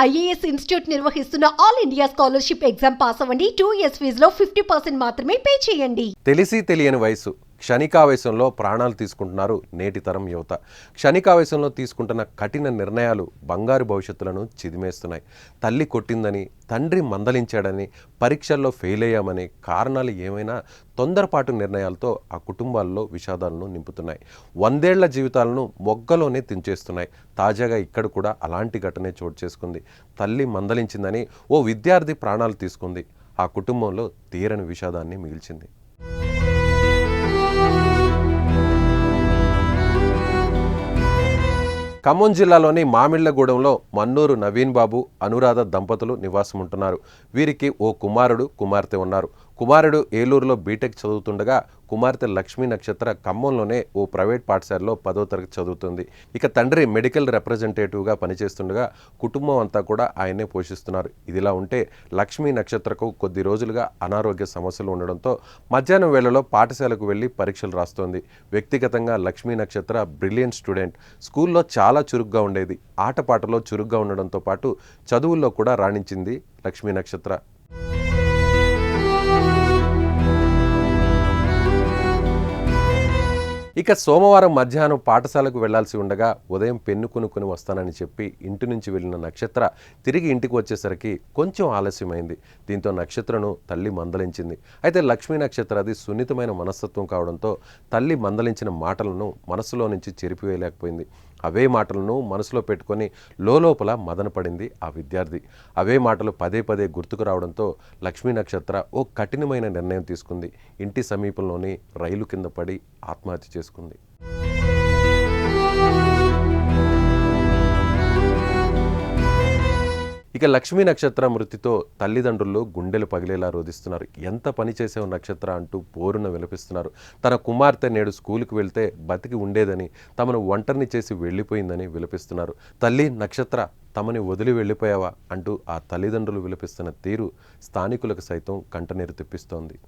IAS institute నిర్వహిస్తున్న all India scholarship exam pass అవ్వండి. Two years ఫీజులో ఫిఫ్టీ పర్సెంట్ మాత్రమే పే చేయండి. తెలిసి తెలియని వయసు. క్షణికావేశంలో ప్రాణాలు తీసుకుంటున్నారు నేటి తరం యువత. క్షణికావేశంలో తీసుకుంటున్న కఠిన నిర్ణయాలు బంగారు భవిష్యత్తులను చిదిమేస్తున్నాయి. తల్లి కొట్టిందని తండ్రి మందలించాడని పరీక్షల్లో ఫెయిల్ అయ్యామని కారణాలు ఏమైనా తొందరపాటు నిర్ణయాలతో ఆ కుటుంబాల్లో విషాదాలను నింపుతున్నాయి. వందేళ్ళ జీవితాలను మొగ్గలోనే తెంచేస్తున్నాయి. తాజాగా ఇక్కడ కూడా అలాంటి ఘటనే చోటు చేసుకుంది. తల్లి మందలించిందని ఓ విద్యార్థి ప్రాణాలు తీసుకుంది. ఆ కుటుంబంలో తీరని విషాదాన్ని మిగిల్చింది. ఖమ్మం జిల్లాలోని మామిళ్ళగూడెంలో మన్నూరు నవీన్ బాబు అనురాధ దంపతులు నివాసం ఉంటున్నారు వీరికి ఓ కుమారుడు కుమార్తె ఉన్నారు. కుమారుడు ఏలూరులో బీటెక్ చదువుతుండగా కుమార్తె లక్ష్మీ నక్షత్ర ఖమ్మంలోనే ఓ ప్రైవేట్ పాఠశాలలో పదో తరగతి చదువుతుంది. ఇక తండ్రి మెడికల్ రిప్రజెంటేటివ్గా పనిచేస్తుండగా కుటుంబం అంతా కూడా ఆయనే పోషిస్తున్నారు. ఇదిలా ఉంటే లక్ష్మీ నక్షత్రకు కొద్ది రోజులుగా అనారోగ్య సమస్యలు ఉండడంతో మధ్యాహ్నం వేళలో పాఠశాలకు వెళ్ళి పరీక్షలు రాస్తోంది. వ్యక్తిగతంగా లక్ష్మీ నక్షత్ర బ్రిలియంట్ స్టూడెంట్. స్కూల్లో చాలా చురుగ్గా ఉండేది. ఆటపాటలో చురుగ్గా ఉండడంతో పాటు చదువుల్లో కూడా రాణించింది లక్ష్మీ నక్షత్ర. ఇక సోమవారం మధ్యాహ్నం పాఠశాలకు వెళ్ళాల్సి ఉండగా ఉదయం పెన్ను కొనుక్కుని వస్తానని చెప్పి ఇంటి నుంచి వెళ్ళిన నక్షత్ర తిరిగి ఇంటికి వచ్చేసరికి కొంచెం ఆలస్యమైంది. దీంతో నక్షత్రను తల్లి మందలించింది. అయితే లక్ష్మీ నక్షత్ర అది సున్నితమైన మనస్తత్వం కావడంతో తల్లి మందలించిన మాటలను మనసులో నుంచి చెరిపివేయలేకపోయింది. అవే మాటలను మనసులో పెట్టుకొని లోపల మదనపడింది ఆ విద్యార్థి. అవే మాటలు పదే పదే గుర్తుకు రావడంతో లక్ష్మీ నక్షత్ర ఓ కఠినమైన నిర్ణయం తీసుకుంది. ఇంటి సమీపంలోని రైలు కింద పడి ఆత్మహత్య చేసుకుంది. ఇక లక్ష్మీ నక్షత్ర మృతితో తల్లిదండ్రులు గుండెలు పగిలేలా రోధిస్తున్నారు. ఎంత పని చేసావు నక్షత్ర అంటూ పోరున విలపిస్తున్నారు. తన కుమార్తె నేడు స్కూల్కి వెళ్తే బతికి ఉండేదని తమను ఒంటరిని చేసి వెళ్ళిపోయిందని విలపిస్తున్నారు. తల్లి నక్షత్ర తమని వదిలి వెళ్ళిపోయావా అంటూ ఆ తల్లిదండ్రులు విలపిస్తున్న తీరు స్థానికులకు సైతం కంటనీరు తెప్పిస్తోంది.